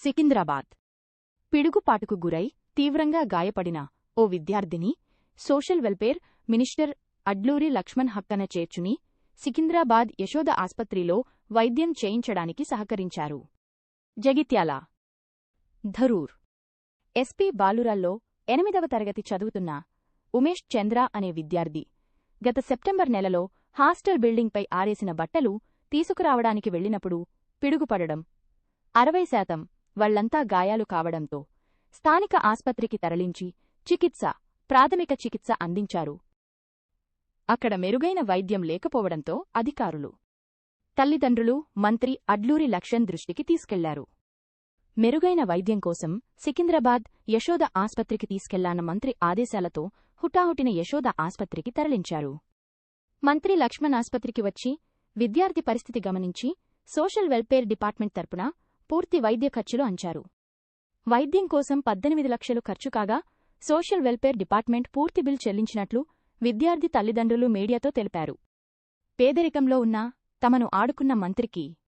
సికింద్రాబాద్. పిడుగుపాటుకు గురై తీవ్రంగా గాయపడిన ఓ విద్యార్థిని social welfare minister Adluri Laxman హక్కన చేర్చుని సికింద్రాబాద్ యశోద ఆస్పత్రిలో వైద్యం చేయించడానికి సహకరించారు. జగిత్యాల. ధరూర్. ఎస్పీ బాలురాల్లో ఎనిమిదవ తరగతి చదువుతున్న ఉమేష్ చంద్ర అనే విద్యార్థి గత సెప్టెంబర్ నెలలో హాస్టల్ బిల్డింగ్పై ఆరేసిన బట్టలు తీసుకురావడానికి వెళ్ళినప్పుడు పిడుగుపడడం అరవై శాతం వాళ్ళంతా గాయాలు కావడంతో స్థానిక ఆస్పత్రికి తరలించి చికిత్స ప్రాథమిక చికిత్స అందించారు. అక్కడ మెరుగైన వైద్యం లేకపోవడంతో అధికారులు తల్లిదండ్రులు మంత్రి అడ్లూరి లక్ష్యం దృష్టికి తీసుకెళ్ళారు. మెరుగైన వైద్యం కోసం సికింద్రాబాద్ యశోద ఆస్పత్రికి తీసుకెళ్ళాన్న మంత్రి ఆదేశాలతో హుటాహుటిన యశోద ఆస్పత్రికి తరలించారు. మంత్రి లక్ష్మణ్ ఆస్పత్రికి వచ్చి విద్యార్థి పరిస్థితి గమనించి సోషల్ వెల్ఫేర్ డిపార్ట్మెంట్ తరపున పూర్తి వైద్య ఖర్చులు అంచారు. వైద్యం కోసం పద్దెనిమిది లక్షలు ఖర్చు కాగా సోషల్ వెల్ఫేర్ డిపార్ట్మెంట్ పూర్తి బిల్ చెల్లించినట్లు విద్యార్థి తల్లిదండ్రులు మీడియాతో తెలిపారు. పేదరికంలో ఉన్న తమను ఆడుకున్న మంత్రికి